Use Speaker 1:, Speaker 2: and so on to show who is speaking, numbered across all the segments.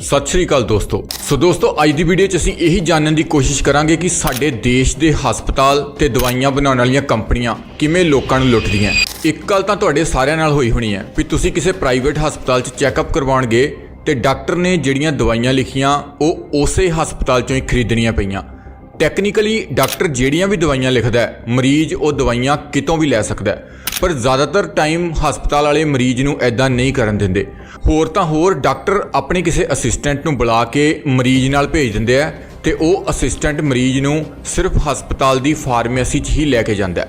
Speaker 1: ਸਤਿ ਸ਼੍ਰੀ ਅਕਾਲ ਦੋਸਤੋ। ਸੋ ਦੋਸਤੋ, ਅੱਜ ਦੀ ਵੀਡੀਓ 'ਚ ਅਸੀਂ ਇਹੀ ਜਾਣਨ ਦੀ ਕੋਸ਼ਿਸ਼ ਕਰਾਂਗੇ ਕਿ ਸਾਡੇ ਦੇਸ਼ ਦੇ ਹਸਪਤਾਲ ਤੇ ਦਵਾਈਆਂ ਬਣਾਉਣ ਵਾਲੀਆਂ ਕੰਪਨੀਆਂ ਕਿਵੇਂ ਲੋਕਾਂ ਨੂੰ ਲੁੱਟਦੀਆਂ ਇੱਕ ਗੱਲ ਤਾਂ ਤੁਹਾਡੇ ਸਾਰਿਆਂ ਨਾਲ ਹੋਈ ਹੋਣੀ ਹੈ ਵੀ ਤੁਸੀਂ ਕਿਸੇ ਪ੍ਰਾਈਵੇਟ ਹਸਪਤਾਲ 'ਚ ਚੈੱਕਅਪ ਕਰਵਾਉਣ ਗਏ ਤੇ ਡਾਕਟਰ ਨੇ ਜਿਹੜੀਆਂ ਦਵਾਈਆਂ ਲਿਖੀਆਂ, ਉਹ ਉਸੇ ਹਸਪਤਾਲ 'ਚੋਂ ਹੀ ਖਰੀਦਣੀਆਂ ਪਈਆਂ। ਟੈਕਨੀਕਲੀ ਡਾਕਟਰ ਜਿਹੜੀਆਂ ਵੀ ਦਵਾਈਆਂ ਲਿਖਦਾ ਹੈ, ਮਰੀਜ਼ ਉਹ ਦਵਾਈਆਂ ਕਿਤੋਂ ਵੀ ਲੈ ਸਕਦਾ ਹੈ। ਪਰ ਜ਼ਿਆਦਾਤਰ ਟਾਈਮ ਹਸਪਤਾਲ ਵਾਲੇ ਮਰੀਜ਼ ਨੂੰ ਐਦਾਂ ਨਹੀਂ ਕਰਨ ਦਿੰਦੇ। ਹੋਰ ਤਾਂ ਹੋਰ ਡਾਕਟਰ ਆਪਣੇ ਕਿਸੇ ਅਸਿਸਟੈਂਟ ਨੂੰ ਬੁਲਾ ਕੇ ਮਰੀਜ਼ ਨਾਲ ਭੇਜ ਦਿੰਦੇ ਆ ਤੇ ਉਹ ਅਸਿਸਟੈਂਟ ਮਰੀਜ਼ ਨੂੰ ਸਿਰਫ ਹਸਪਤਾਲ ਦੀ ਫਾਰਮੇਸੀ 'ਚ ਹੀ ਲੈ ਕੇ ਜਾਂਦਾ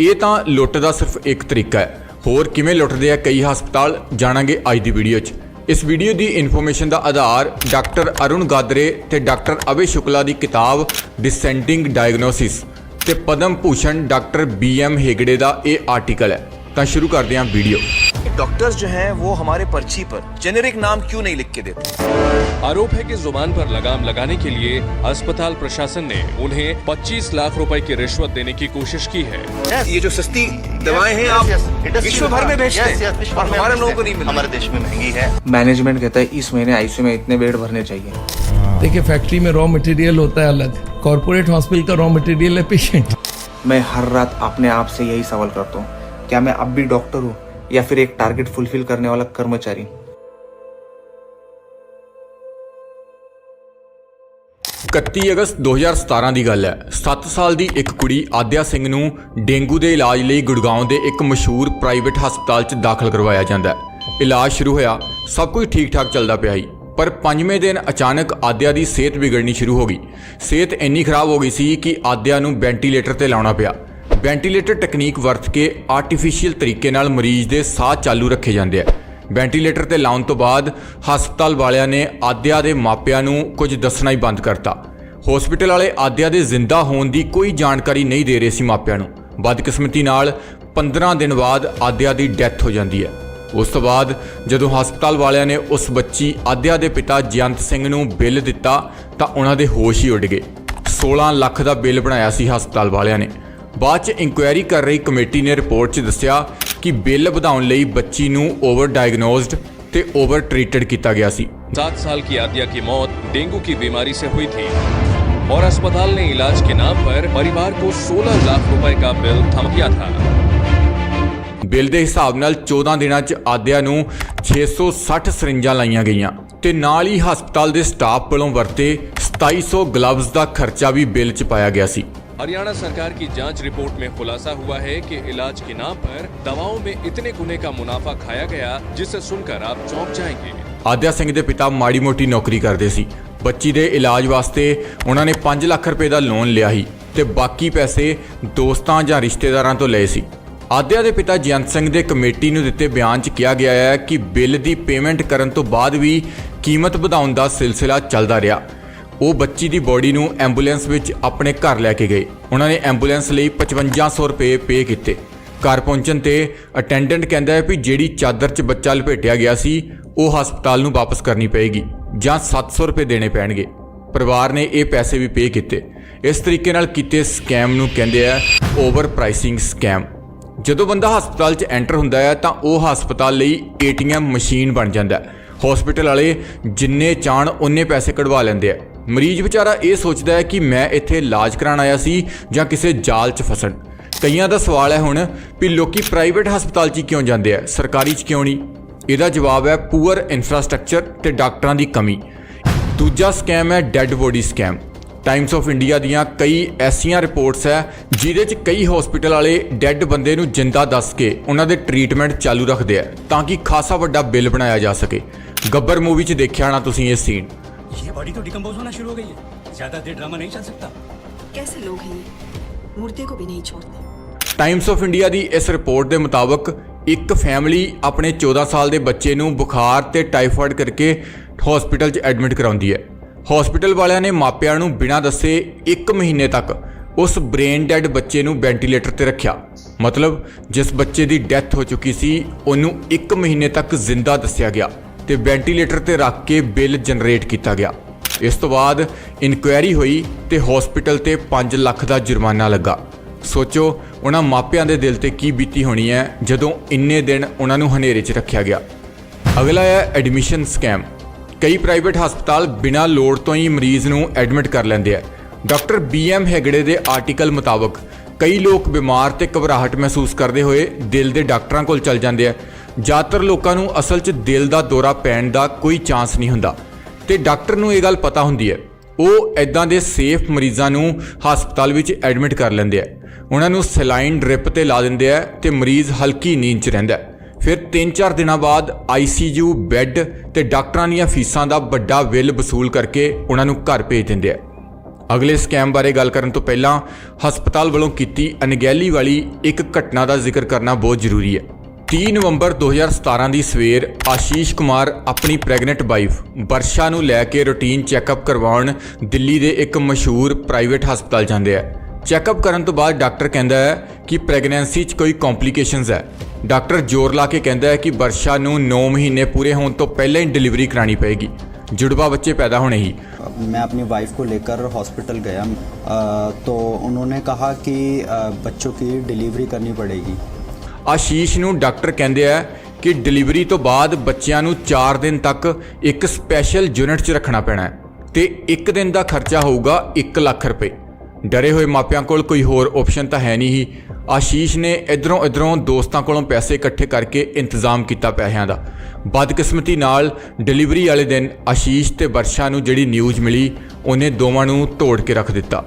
Speaker 1: ਇਹ ਤਾਂ ਲੁੱਟ ਦਾ ਸਿਰਫ ਇੱਕ ਤਰੀਕਾ ਹੈ। ਹੋਰ ਕਿਵੇਂ ਲੁੱਟਦੇ ਆ ਕਈ ਹਸਪਤਾਲ? ਜਾਣਾਂਗੇ ਅੱਜ ਦੀ ਵੀਡੀਓ 'ਚ। ਇਸ ਵੀਡੀਓ ਦੀ ਇਨਫੋਰਮੇਸ਼ਨ ਦਾ ਆਧਾਰ ਡਾਕਟਰ ਅਰੁਣ ਗਾਦਰੇ ਤੇ ਡਾਕਟਰ ਅਵੇ ਸ਼ੁਕਲਾ ਦੀ ਕਿਤਾਬ ਡਿਸੈਂਡਿੰਗ ਡਾਇਗਨੋਸਿਸ ਤੇ Padma Bhushan doctor B M Hegde ਦਾ ਇਹ ਆਰਟੀਕਲ ਹੈ ਤਾਂ ਸ਼ੁਰੂ ਕਰਦੇ ਹਾਂ ਵੀਡੀਓ
Speaker 2: डॉक्टर्स जो हैं वो हमारे पर्ची पर जेनेरिक नाम क्यों नहीं लिख के देते
Speaker 3: आरोप है कि जुबान पर लगाम लगाने के लिए अस्पताल प्रशासन ने उन्हें 25 लाख रुपए की रिश्वत देने की कोशिश की है
Speaker 2: ये जो सस्ती दवाएं हैं आप विश्व भर में बेचते हैं और हमारे लोगों को नहीं मिल
Speaker 4: हमारे देश में महंगी है
Speaker 5: मैनेजमेंट कहता है इस महीने आईसीयू में इतने बेड भरने चाहिए
Speaker 6: देखिए फैक्ट्री में रॉ मटेरियल होता है अलग कॉरपोरेट हॉस्पिटल का रॉ मटेरियल है पेशेंट
Speaker 5: मैं हर रात अपने आप से यही सवाल करता हूँ क्या मैं अब भी डॉक्टर हूँ या फिर एक टारगेट फुलफिल करने वाला कर्मचारी
Speaker 1: 31 ਅਗਸਤ 2017 ਦੀ ਗੱਲ ਹੈ 7 ਸਾਲ ਦੀ ਇੱਕ ਕੁੜੀ ਆਦਿਆ ਸਿੰਘ ਨੂੰ ਡੇਂਗੂ ਦੇ ਇਲਾਜ ਲਈ ਗੁੜਗਾਉਂ ਦੇ ਇੱਕ ਮਸ਼ਹੂਰ ਪ੍ਰਾਈਵੇਟ ਹਸਪਤਾਲ 'ਚ ਦਾਖਲ ਕਰਵਾਇਆ ਜਾਂਦਾ ਹੈ ਇਲਾਜ ਸ਼ੁਰੂ ਹੋਇਆ ਸਭ ਕੁਝ ਠੀਕ-ਠਾਕ ਚੱਲਦਾ ਪਿਆ ਸੀ ਪਰ ਪੰਜਵੇਂ ਦਿਨ ਅਚਾਨਕ ਆਦਿਆ ਦੀ ਸਿਹਤ ਵਿਗੜਨੀ ਸ਼ੁਰੂ ਹੋ ਗਈ। ਸਿਹਤ ਇੰਨੀ ਖਰਾਬ ਹੋ ਗਈ ਸੀ ਕਿ ਆਦਿਆ ਨੂੰ ਵੈਂਟੀਲੇਟਰ ਤੇ ਲਾਉਣਾ ਪਿਆ। ਵੈਂਟੀਲੇਟਰ ਟੈਕਨੀਕ ਵਰਤ ਕੇ ਆਰਟੀਫੀਸ਼ੀਅਲ ਤਰੀਕੇ ਨਾਲ ਮਰੀਜ਼ ਦੇ ਸਾਹ ਚਾਲੂ ਰੱਖੇ ਜਾਂਦੇ ਆ। ਵੈਂਟੀਲੇਟਰ ਤੇ ਲਾਉਣ ਤੋਂ ਬਾਅਦ ਹਸਪਤਾਲ ਵਾਲਿਆਂ ਨੇ ਆਦਿਆ ਦੇ ਮਾਪਿਆਂ ਨੂੰ ਕੁਝ ਦੱਸਣਾ ਹੀ ਬੰਦ ਕਰਤਾ। ਹਸਪੀਟਲ ਵਾਲੇ ਆਦਿਆ ਦੇ ਜ਼ਿੰਦਾ ਹੋਣ ਦੀ ਕੋਈ ਜਾਣਕਾਰੀ ਨਹੀਂ ਦੇ ਰਹੇ ਸੀ ਮਾਪਿਆਂ ਨੂੰ। ਬਦਕਿਸਮਤੀ ਨਾਲ 15 ਦਿਨ ਬਾਅਦ ਆਦਿਆ ਦੀ ਡੈਥ ਹੋ ਜਾਂਦੀ ਹੈ। ਉਸ ਤੋਂ ਬਾਅਦ ਜਦੋਂ ਹਸਪਤਾਲ ਵਾਲਿਆਂ ਨੇ ਉਸ ਬੱਚੀ ਆਦਿਆ ਦੇ ਪਿਤਾ ਜਯੰਤ ਸਿੰਘ ਨੂੰ ਬਿੱਲ ਦਿੱਤਾ ਤਾਂ ਉਹਨਾਂ ਦੇ ਹੋਸ਼ ਹੀ ਉੱਡ ਗਏ 16 ਲੱਖ ਦਾ ਬਿੱਲ ਬਣਾਇਆ ਸੀ ਹਸਪਤਾਲ ਵਾਲਿਆਂ ਨੇ ਬਾਅਦ ਚ ਇਨਕੁਆਇਰੀ ਕਰ ਰਹੀ ਕਮੇਟੀ ਨੇ ਰਿਪੋਰਟ 'ਚ ਦੱਸਿਆ ਕਿ ਬਿੱਲ ਵਧਾਉਣ ਲਈ ਬੱਚੀ ਨੂੰ ਓਵਰ ਡਾਇਗਨੋਸਡ ਤੇ ਓਵਰ ਟ੍ਰੀਟਡ ਕੀਤਾ ਗਿਆ ਸੀ
Speaker 3: सात साल की आद्या की मौत डेंगू की बीमारी से हुई थी और अस्पताल ने इलाज के नाम पर परिवार को 16 लाख रुपए का बिल थम किया था
Speaker 1: ਬਿੱਲ ਦੇ ਹਿਸਾਬ ਨਾਲ 14 ਦਿਨਾਂ 'ਚ ਆਦਿਆ ਨੂੰ 660 ਸਰਿੰਜਾਂ ਲਾਈਆਂ ਗਈਆਂ ਤੇ ਨਾਲ ਹੀ ਹਸਪਤਾਲ ਦੇ ਸਟਾਫ ਵੱਲੋਂ ਵਰਤੇ 2700 ਗਲਵਜ਼ ਦਾ ਖਰਚਾ ਵੀ ਬਿੱਲ 'ਚ ਪਾਇਆ ਗਿਆ ਸੀ
Speaker 3: हरियाणा सरकार की जांच रिपोर्ट में खुलासा हुआ है कि इलाज के नाम पर दवाओं में इतने गुने का मुनाफा खाया गया जिसे सुनकर आप चौंक जाएंगे
Speaker 1: ਆਦਿਆ ਸਿੰਘ ਦੇ ਪਿਤਾ ਮਾੜੀ ਮੋਟੀ ਨੌਕਰੀ ਕਰਦੇ ਸੀ ਬੱਚੀ ਦੇ ਇਲਾਜ ਵਾਸਤੇ ਉਹਨਾਂ ਨੇ 5 ਲੱਖ ਰੁਪਏ ਦਾ ਲੋਨ ਲਿਆ ਸੀ ਤੇ ਬਾਕੀ ਪੈਸੇ ਦੋਸਤਾਂ ਜਾਂ ਰਿਸ਼ਤੇਦਾਰਾਂ ਤੋਂ ਲਏ ਸੀ ਆਦਿਆ ਦੇ ਪਿਤਾ ਜਯੰਤ ਸਿੰਘ ਦੇ ਕਮੇਟੀ ਨੂੰ ਦਿੱਤੇ ਬਿਆਨ 'ਚ ਕਿਹਾ ਗਿਆ ਹੈ ਕਿ ਬਿੱਲ ਦੀ ਪੇਮੈਂਟ ਕਰਨ ਤੋਂ ਬਾਅਦ ਵੀ ਕੀਮਤ ਵਧਾਉਣ ਦਾ ਸਿਲਸਿਲਾ ਚੱਲਦਾ ਰਿਹਾ। ਉਹ ਬੱਚੀ ਦੀ ਬੋਡੀ ਨੂੰ ਐਂਬੂਲੈਂਸ ਵਿੱਚ ਆਪਣੇ ਘਰ ਲੈ ਕੇ ਗਏ। ਉਹਨਾਂ ਨੇ ਐਂਬੂਲੈਂਸ ਲਈ 5500 ਰੁਪਏ ਪੇ ਕੀਤੇ। ਘਰ ਪਹੁੰਚਣ ਤੇ ਅਟੈਂਡੈਂਟ ਕਹਿੰਦਾ ਹੈ ਵੀ ਜਿਹੜੀ ਚਾਦਰ 'ਚ ਬੱਚਾ ਲਪੇਟਿਆ ਗਿਆ ਸੀ, ਉਹ ਹਸਪਤਾਲ ਨੂੰ ਵਾਪਸ ਕਰਨੀ ਪਏਗੀ ਜਾਂ 700 ਰੁਪਏ ਦੇਣੇ ਪੈਣਗੇ। ਪਰਿਵਾਰ ਨੇ ਇਹ ਪੈਸੇ ਵੀ ਪੇ ਕੀਤੇ। ਇਸ ਤਰੀਕੇ ਨਾਲ ਕੀਤੇ ਸਕੈਮ ਨੂੰ ਕਹਿੰਦੇ ਆ ਓਵਰ ਪ੍ਰਾਈਸਿੰਗ ਸਕੈਮ। ਜਦੋਂ ਬੰਦਾ ਹਸਪਤਾਲ 'ਚ ਐਂਟਰ ਹੁੰਦਾ ਹੈ ਤਾਂ ਉਹ ਹਸਪਤਾਲ ਲਈ ਏਟੀਐਮ ਮਸ਼ੀਨ ਬਣ ਜਾਂਦਾ ਹੈ। ਹਸਪੀਟਲ ਵਾਲੇ ਜਿੰਨੇ ਚਾਹਣ ਉਹਨੇ ਪੈਸੇ ਕਢਵਾ ਲੈਂਦੇ ਆ। ਮਰੀਜ਼ ਵਿਚਾਰਾ ਇਹ ਸੋਚਦਾ ਹੈ ਕਿ ਮੈਂ ਇੱਥੇ ਇਲਾਜ ਕਰਾਉਣ ਆਇਆ ਸੀ ਜਾਂ ਕਿਸੇ ਜਾਲ 'ਚ ਫਸਣ। ਕਈਆਂ ਦਾ ਸਵਾਲ ਹੈ ਹੁਣ ਵੀ ਲੋਕੀ ਪ੍ਰਾਈਵੇਟ ਹਸਪਤਾਲ 'ਚ ਹੀ ਕਿਉਂ ਜਾਂਦੇ ਆ? ਸਰਕਾਰੀ 'ਚ ਕਿਉਂ ਨਹੀਂ? ਇਹਦਾ ਜਵਾਬ ਹੈ ਪੂਅਰ ਇਨਫਰਾਸਟ੍ਰਕਚਰ ਤੇ ਡਾਕਟਰਾਂ ਦੀ ਕਮੀ। ਦੂਜਾ ਸਕੈਮ ਹੈ dead body scam Times of India ਦੀਆਂ ਕਈ ਐਸੀਆਂ ਰਿਪੋਰਟਸ ਹੈ ਜਿਹਦੇ 'ਚ ਕਈ ਹਸਪੀਟਲ ਵਾਲੇ ਡੈੱਡ ਬੰਦੇ ਨੂੰ ਜਿੰਦਾ ਦੱਸ ਕੇ ਉਹਨਾਂ ਦੇ ਟ੍ਰੀਟਮੈਂਟ ਚਾਲੂ ਰੱਖਦੇ ਆ ਤਾਂ ਕਿ ਖਾਸਾ ਵੱਡਾ ਬਿੱਲ ਬਣਾਇਆ ਜਾ ਸਕੇ ਗੱਬਰ ਮੂਵੀ 'ਚ ਦੇਖਿਆ ਨਾ ਤੁਸੀਂ ਇਹ ਸੀਨ
Speaker 7: ये बॉडी तो डिकम्पोज होना शुरू हो गई है ज्यादा देर ड्रामा नहीं चल सकता
Speaker 8: कैसे लोग हैं ये मुर्दे को भी नहीं छोड़ते
Speaker 1: ਟਾਈਮਸ ਆਫ ਇੰਡੀਆ ਦੀ ਇਸ ਰਿਪੋਰਟ ਦੇ ਮੁਤਾਬਕ ਇੱਕ ਫੈਮਿਲੀ ਆਪਣੇ 14 ਸਾਲ ਦੇ ਬੱਚੇ ਨੂੰ ਬੁਖਾਰ ਤੇ ਟਾਈਫਾਇਡ ਕਰਕੇ ਹਸਪੀਟਲ 'ਚ ਐਡਮਿਟ ਕਰਾਉਂਦੀ ਹੈ ਹਸਪੀਟਲ ਵਾਲਿਆਂ ਨੇ ਮਾਪਿਆਂ ਨੂੰ ਬਿਨਾਂ ਦੱਸੇ 1 ਮਹੀਨੇ ਤੱਕ ਉਸ ਬ੍ਰੇਨ ਡੈਡ ਬੱਚੇ ਨੂੰ ਵੈਂਟੀਲੇਟਰ ਤੇ ਰੱਖਿਆ। ਮਤਲਬ ਜਿਸ ਬੱਚੇ ਦੀ ਡੈਥ ਹੋ ਚੁੱਕੀ ਸੀ, ਉਹਨੂੰ 1 ਮਹੀਨੇ ਤੱਕ ਜ਼ਿੰਦਾ ਦੱਸਿਆ ਗਿਆ ਤੇ ਵੈਂਟੀਲੇਟਰ ਤੇ ਰੱਖ ਕੇ ਬਿੱਲ ਜਨਰੇਟ ਕੀਤਾ ਗਿਆ। ਇਸ ਤੋਂ ਬਾਅਦ ਇਨਕੁਆਇਰੀ ਹੋਈ ਤੇ ਹਸਪੀਟਲ ਤੇ 5 ਲੱਖ ਦਾ ਜੁਰਮਾਨਾ ਲੱਗਾ। ਸੋਚੋ, ਉਹਨਾਂ ਮਾਪਿਆਂ ਦੇ ਦਿਲ ਤੇ ਕੀ ਬੀਤੀ ਹੋਣੀ ਹੈ ਜਦੋਂ ਇੰਨੇ ਦਿਨ ਉਹਨਾਂ ਨੂੰ ਹਨੇਰੇ 'ਚ ਰੱਖਿਆ ਗਿਆ। ਅਗਲਾ ਹੈ ਐਡਮਿਸ਼ਨ ਸਕੈਮ। ਕਈ ਪ੍ਰਾਈਵੇਟ ਹਸਪਤਾਲ ਬਿਨਾਂ ਲੋੜ ਤੋਂ ਹੀ ਮਰੀਜ਼ ਨੂੰ ਐਡਮਿਟ ਕਰ ਲੈਂਦੇ ਆ। ਡਾਕਟਰ ਬੀ ਬੀਐਮ ਹੈਗੜੇ ਦੇ ਆਰਟੀਕਲ ਮੁਤਾਬਕ ਕਈ ਲੋਕ ਬਿਮਾਰ ਤੇ ਘਬਰਾਹਟ ਮਹਿਸੂਸ ਕਰਦੇ ਹੋਏ ਦਿਲ ਦੇ ਡਾਕਟਰਾਂ ਕੋਲ ਚੱਲ ਜਾਂਦੇ ਆ। ਜ਼ਿਆਦਾਤਰ ਲੋਕਾਂ ਨੂੰ ਅਸਲ 'ਚ ਦਿਲ ਦਾ ਦੌਰਾ ਪੈਣ ਦਾ ਕੋਈ ਚਾਂਸ ਨਹੀਂ ਹੁੰਦਾ। ਤੇ ਡਾਕਟਰ ਨੂੰ ਇਹ ਗੱਲ ਪਤਾ ਹੁੰਦੀ ਹੈ, ਉਹ ਐਦਾਂ ਦੇ ਸੇਫ ਮਰੀਜ਼ਾਂ ਨੂੰ ਹਸਪਤਾਲ ਵਿੱਚ ਐਡਮਿਟ ਕਰ ਲੈਂਦੇ ਆ। ਉਹਨਾਂ ਨੂੰ ਸਲਾਈਨ ਡ੍ਰਿਪ ਤੇ ਲਾ ਦਿੰਦੇ ਆ ਤੇ ਮਰੀਜ਼ ਹਲਕੀ ਨੀਂਦ 'ਚ ਰਹਿੰਦਾ ਹੈ। ਫਿਰ 3-4 ਦਿਨਾਂ ਬਾਅਦ ਆਈਸੀਯੂ ਬੈੱਡ ਤੇ ਡਾਕਟਰਾਂ ਦੀਆਂ ਫੀਸਾਂ ਦਾ ਵੱਡਾ ਬਿੱਲ ਵਸੂਲ ਕਰਕੇ ਉਹਨਾਂ ਨੂੰ ਘਰ ਭੇਜ ਦਿੰਦੇ ਆ। ਅਗਲੇ ਸਕੈਮ ਬਾਰੇ ਗੱਲ ਕਰਨ ਤੋਂ ਪਹਿਲਾਂ ਹਸਪਤਾਲ ਵੱਲੋਂ ਕੀਤੀ ਅਣਗਹਿਲੀ ਵਾਲੀ ਇੱਕ ਘਟਨਾ ਦਾ ਜ਼ਿਕਰ ਕਰਨਾ ਬਹੁਤ ਜ਼ਰੂਰੀ ਹੈ। 30 ਨਵੰਬਰ 2017 ਦੀ ਸਵੇਰ ਆਸ਼ੀਸ਼ ਕੁਮਾਰ ਆਪਣੀ ਪ੍ਰੈਗਨੈਂਟ ਵਾਈਫ ਵਰਸ਼ਾ ਨੂੰ ਲੈ ਕੇ ਰੂਟੀਨ ਚੈੱਕਅਪ ਕਰਵਾਉਣ ਦਿੱਲੀ ਦੇ ਇੱਕ ਮਸ਼ਹੂਰ ਪ੍ਰਾਈਵੇਟ ਹਸਪਤਾਲ ਜਾਂਦੇ ਆ। ਚੈੱਕਅਪ ਕਰਨ ਤੋਂ ਬਾਅਦ ਡਾਕਟਰ ਕਹਿੰਦਾ ਹੈ ਕਿ ਪ੍ਰੈਗਨੈਂਸੀ 'ਚ ਕੋਈ ਕੰਪਲਿਕੇਸ਼ਨਸ ਹੈ ਡਾਕਟਰ ਜ਼ੋਰ ਲਾ ਕੇ ਕਹਿੰਦਾ ਹੈ ਕਿ ਵਰਸ਼ਾ ਨੂੰ 9 ਮਹੀਨੇ ਪੂਰੇ ਹੋਣ ਤੋਂ ਪਹਿਲਾਂ ਹੀ ਡਿਲੀਵਰੀ ਕਰਾਣੀ ਪਏਗੀ ਜੁੜਵਾ ਬੱਚੇ ਪੈਦਾ ਹੋਣੇ ਹੀ
Speaker 4: मैं अपनी वाइफ को लेकर हॉस्पिटल गया अ, तो उन्होंने कहा कि अ, बच्चों की डिलीवरी करनी पड़ेगी
Speaker 1: ਆਸ਼ੀਸ਼ ਨੂੰ ਡਾਕਟਰ ਕਹਿੰਦੇ ਆ ਕਿ ਡਿਲੀਵਰੀ ਤੋਂ ਬਾਅਦ ਬੱਚਿਆਂ ਨੂੰ 4 ਦਿਨ ਤੱਕ ਇੱਕ ਸਪੈਸ਼ਲ ਯੂਨਿਟ 'ਚ ਰੱਖਣਾ ਪੈਣਾ ਹੈ ਤੇ ਇੱਕ ਦਿਨ ਦਾ ਖਰਚਾ ਹੋਊਗਾ 1 ਲੱਖ ਰੁਪਏ ਡਰੇ ਹੋਏ ਮਾਪਿਆਂ ਕੋਲ ਕੋਈ ਹੋਰ ਆਪਸ਼ਨ ਤਾਂ ਹੈ ਨਹੀਂ ਹੀ। ਆਸ਼ੀਸ਼ ਨੇ ਇਧਰੋਂ ਇਧਰੋਂ ਦੋਸਤਾਂ ਕੋਲੋਂ ਪੈਸੇ ਇਕੱਠੇ ਕਰਕੇ ਇੰਤਜ਼ਾਮ ਕੀਤਾ ਪੈਸਿਆਂ ਦਾ। ਬਦਕਿਸਮਤੀ ਨਾਲ ਡਿਲੀਵਰੀ ਵਾਲੇ ਦਿਨ ਆਸ਼ੀਸ਼ ਤੇ ਵਰਸ਼ਾ ਨੂੰ ਜਿਹੜੀ ਨਿਊਜ਼ ਮਿਲੀ, ਉਹਨੇ ਦੋਵਾਂ ਨੂੰ ਤੋੜ ਕੇ ਰੱਖ ਦਿੱਤਾ।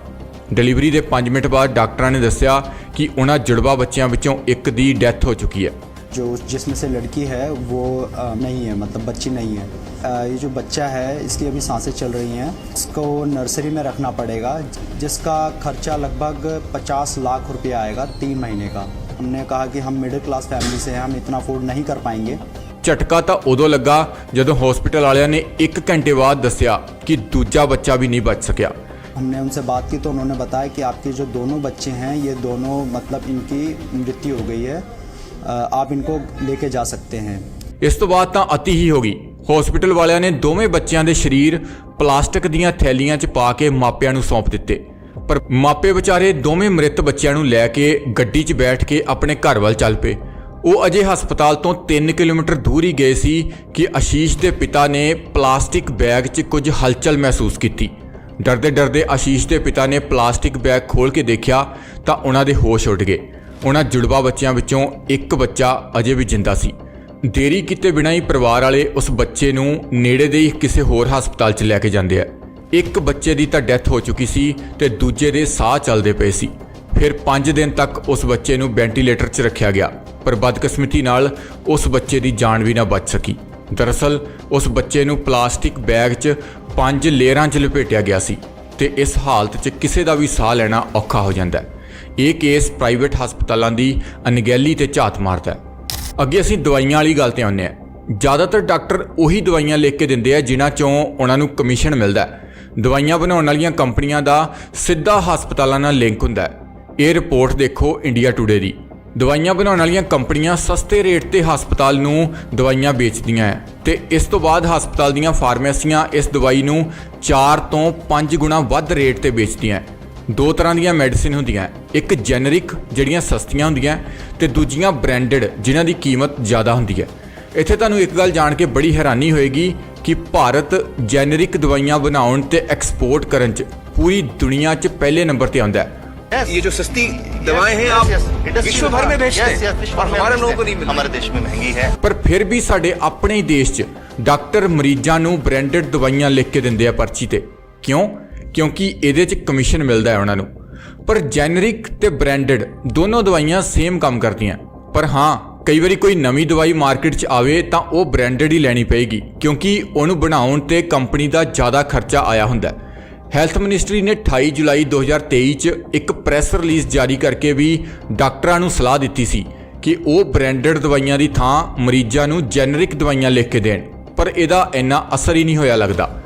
Speaker 1: ਡਿਲੀਵਰੀ ਦੇ 5 ਮਿੰਟ ਬਾਅਦ ਡਾਕਟਰਾਂ ਨੇ ਦੱਸਿਆ ਕਿ ਉਹਨਾਂ ਜੁੜਵਾ ਬੱਚਿਆਂ ਵਿੱਚੋਂ ਇੱਕ ਦੀ ਡੈਥ ਹੋ ਚੁੱਕੀ ਹੈ।
Speaker 4: जो जिसमें से लड़की है वो अ, नहीं है मतलब बच्ची नहीं है अ, ये जो बच्चा है इसकी अभी सांसें चल रही हैं इसको नर्सरी में रखना पड़ेगा जिसका खर्चा लगभग 50 लाख रुपया आएगा तीन महीने का हमने कहा कि हम मिडिल क्लास फैमिली से हैं हम इतना अफोर्ड नहीं कर पाएंगे
Speaker 1: ਝਟਕਾ ਤਾਂ ਉਦੋਂ ਲੱਗਾ ਜਦੋਂ ਹਸਪੀਟਲ ਵਾਲਿਆਂ ਨੇ 1 ਘੰਟੇ ਬਾਅਦ ਦੱਸਿਆ ਕਿ ਦੂਜਾ ਬੱਚਾ ਵੀ ਨਹੀਂ ਬਚ ਸਕਿਆ
Speaker 4: हमने उनसे बात की तो उन्होंने बताया कि आपके जो दोनों बच्चे हैं ये दोनों मतलब इनकी मृत्यु हो गई है अ, आप इनको लेके जा सकते हैं
Speaker 1: ਇਸ ਤੋਂ ਬਾਅਦ ਤਾਂ ਅਤੀ ਹੀ ਹੋ ਗਈ ਹਸਪੀਟਲ ਵਾਲਿਆਂ ਨੇ ਦੋਵੇਂ ਬੱਚਿਆਂ ਦੇ ਸਰੀਰ ਪਲਾਸਟਿਕ ਦੀਆਂ ਥੈਲੀਆਂ 'ਚ ਪਾ ਕੇ ਮਾਪਿਆਂ ਨੂੰ ਸੌਂਪ ਦਿੱਤੇ ਪਰ ਮਾਪੇ ਵਿਚਾਰੇ ਦੋਵੇਂ ਮ੍ਰਿਤ ਬੱਚਿਆਂ ਨੂੰ ਲੈ ਕੇ ਗੱਡੀ 'ਚ ਬੈਠ ਕੇ ਆਪਣੇ ਘਰ ਵੱਲ ਚੱਲ ਪਏ ਉਹ ਅਜੇ ਹਸਪਤਾਲ ਤੋਂ 3 ਕਿਲੋਮੀਟਰ ਦੂਰ ਹੀ ਗਏ ਸੀ ਕਿ ਆਸ਼ੀਸ਼ ਦੇ ਪਿਤਾ ਨੇ ਪਲਾਸਟਿਕ ਬੈਗ 'ਚ ਕੁਝ ਹਲਚਲ ਮਹਿਸੂਸ ਕੀਤੀ ਡਰਦੇ ਡਰਦੇ ਆਸ਼ੀਸ਼ ਦੇ ਪਿਤਾ ਨੇ ਪਲਾਸਟਿਕ ਬੈਗ ਖੋਲ ਕੇ ਦੇਖਿਆ ਤਾਂ ਉਹਨਾਂ ਦੇ ਹੋਸ਼ ਉੱਡ ਗਏ ਉਹਨਾਂ ਜੁੜਵਾ ਬੱਚਿਆਂ ਵਿੱਚੋਂ ਇੱਕ ਬੱਚਾ ਅਜੇ ਵੀ ਜਿੰਦਾ ਸੀ। ਦੇਰੀ ਕੀਤੇ ਬਿਨਾਂ ਹੀ ਪਰਿਵਾਰ ਵਾਲੇ ਉਸ ਬੱਚੇ ਨੂੰ ਨੇੜੇ ਦੇ ਹੀ ਕਿਸੇ ਹੋਰ ਹਸਪਤਾਲ 'ਚ ਲੈ ਕੇ ਜਾਂਦੇ ਆ। ਇੱਕ ਬੱਚੇ ਦੀ ਤਾਂ ਡੈਥ ਹੋ ਚੁੱਕੀ ਸੀ ਤੇ ਦੂਜੇ ਦੇ ਸਾਹ ਚੱਲਦੇ ਪਏ ਸੀ। ਫਿਰ 5 ਦਿਨ ਤੱਕ ਉਸ ਬੱਚੇ ਨੂੰ ਵੈਂਟੀਲੇਟਰ 'ਚ ਰੱਖਿਆ ਗਿਆ, ਪਰ ਬਦਕਿਸਮਤੀ ਨਾਲ ਉਸ ਬੱਚੇ ਦੀ ਜਾਨ ਵੀ ਨਾ ਬਚ ਸਕੀ। ਦਰਅਸਲ, ਉਸ ਬੱਚੇ ਨੂੰ ਪਲਾਸਟਿਕ ਬੈਗ 'ਚ ਪੰਜ ਲੇਅਰਾਂ 'ਚ ਲਪੇਟਿਆ ਗਿਆ ਸੀ ਤੇ ਇਸ ਹਾਲਤ 'ਚ ਕਿਸੇ ਦਾ ਵੀ ਸਾਹ ਲੈਣਾ ਔਖਾ ਹੋ ਜਾਂਦਾ ਹੈ। ਇਹ ਕੇਸ ਪ੍ਰਾਈਵੇਟ ਹਸਪਤਾਲਾਂ ਦੀ ਅਣਗਹਿਲੀ ਤੇ ਝਾਤ ਮਾਰਦਾ ਹੈ। ਅੱਗੇ ਅਸੀਂ ਦਵਾਈਆਂ ਵਾਲੀ ਗੱਲ ਤੇ ਆਉਂਦੇ ਹਾਂ। ਜ਼ਿਆਦਾਤਰ ਡਾਕਟਰ ਉਹੀ ਦਵਾਈਆਂ ਲਿਖ ਕੇ ਦਿੰਦੇ ਆ ਜਿਨ੍ਹਾਂ ਚੋਂ ਉਹਨਾਂ ਨੂੰ ਕਮਿਸ਼ਨ ਮਿਲਦਾ ਹੈ। ਦਵਾਈਆਂ ਬਣਾਉਣ ਵਾਲੀਆਂ ਕੰਪਨੀਆਂ ਦਾ ਸਿੱਧਾ ਹਸਪਤਾਲਾਂ ਨਾਲ ਲਿੰਕ ਹੁੰਦਾ ਹੈ। ਇਹ ਰਿਪੋਰਟ ਦੇਖੋ ਇੰਡੀਆ ਟੁਡੇ ਦੀ। ਦਵਾਈਆਂ ਬਣਾਉਣ ਵਾਲੀਆਂ ਕੰਪਨੀਆਂ ਸਸਤੇ ਰੇਟ ਤੇ ਹਸਪਤਾਲ ਨੂੰ ਦਵਾਈਆਂ ਵੇਚਦੀਆਂ ਹੈ ਤੇ ਇਸ ਤੋਂ ਬਾਅਦ ਹਸਪਤਾਲ ਦੀਆਂ ਫਾਰਮੇਸੀਆਂ ਇਸ ਦਵਾਈ ਨੂੰ 4 ਤੋਂ 5 ਗੁਣਾ ਵੱਧ ਰੇਟ ਤੇ ਵੇਚਦੀਆਂ ਹੈ। ਦੋ ਤਰ੍ਹਾਂ ਦੀਆਂ ਮੈਡੀਸਿਨ ਹੁੰਦੀਆਂ ਹੈ। ਇੱਕ ਜੈਨਰਿਕ ਜਿਹੜੀਆਂ ਸਸਤੀਆਂ ਹੁੰਦੀਆਂ ਹੈ, ਤੇ ਦੂਜੀਆਂ ਬ੍ਰਾਂਡਡ ਜਿਨ੍ਹਾਂ ਦੀ ਕੀਮਤ ਜ਼ਿਆਦਾ ਹੁੰਦੀ ਹੈ ਇੱਥੇ ਤੁਹਾਨੂੰ ਇੱਕ ਗੱਲ ਜਾਣ ਕੇ ਬੜੀ ਹੈਰਾਨੀ ਹੋਏਗੀ ਕਿ ਭਾਰਤ ਜੈਨਰਿਕ ਦਵਾਈਆਂ ਬਣਾਉਣ ਤੇ ਐਕਸਪੋਰਟ ਕਰਨ 'ਚ ਪੂਰੀ ਦੁਨੀਆ 'ਚ ਪਹਿਲੇ ਨੰਬਰ ਤੇ ਆਉਂਦਾ ਹੈ
Speaker 2: ये जो सस्ती दवाएं हैं आप विश्व भर में बेचते हैं और हमारे लोगों को नहीं मिलती
Speaker 9: हमारे देश में महंगी है
Speaker 1: ਪਰ ਫਿਰ ਵੀ ਸਾਡੇ ਆਪਣੇ ਹੀ ਦੇਸ਼ 'ਚ ਡਾਕਟਰ ਮਰੀਜ਼ਾਂ ਨੂੰ ਬ੍ਰਾਂਡਡ ਦਵਾਈਆਂ ਲਿਖ ਕੇ ਦਿੰਦੇ ਆ ਪਰਚੀ ਤੇ ਕਿਉਂ ਕਿਉਂਕਿ ਇਹਦੇ 'ਚ ਕਮਿਸ਼ਨ ਮਿਲਦਾ ਹੈ ਉਹਨਾਂ ਨੂੰ। ਪਰ ਜੈਨਰਿਕ ਤੇ ਬ੍ਰਾਂਡਡ ਦੋਨੋਂ ਦਵਾਈਆਂ ਸੇਮ ਕੰਮ ਕਰਦੀਆਂ। ਪਰ ਹਾਂ, ਕਈ ਵਾਰੀ ਕੋਈ ਨਵੀਂ ਦਵਾਈ ਮਾਰਕੀਟ 'ਚ ਆਵੇ ਤਾਂ ਉਹ ਬ੍ਰਾਂਡਡ ਹੀ ਲੈਣੀ ਪਏਗੀ, ਕਿਉਂਕਿ ਉਹਨੂੰ ਬਣਾਉਣ ਤੇ ਕੰਪਨੀ ਦਾ ਜ਼ਿਆਦਾ ਖਰਚਾ ਆਇਆ ਹੁੰਦਾ ਹੈ। ਹੈਲਥ ਮਿਨਿਸਟਰੀ ਨੇ 28 ਜੁਲਾਈ 2023 ਚ ਇੱਕ ਪ੍ਰੈਸ ਰਿਲੀਜ਼ ਜਾਰੀ ਕਰਕੇ ਵੀ ਡਾਕਟਰਾਂ ਨੂੰ ਸਲਾਹ ਦਿੱਤੀ ਸੀ ਕਿ ਉਹ ਬ੍ਰਾਂਡਡ ਦਵਾਈਆਂ ਦੀ ਥਾਂ ਮਰੀਜ਼ਾਂ ਨੂੰ ਜੈਨਰਿਕ ਦਵਾਈਆਂ ਲਿਖ ਕੇ ਦੇਣ। ਪਰ ਇਹਦਾ ਇੰਨਾ ਅਸਰ ਹੀ ਨਹੀਂ ਹੋਇਆ ਲੱਗਦਾ।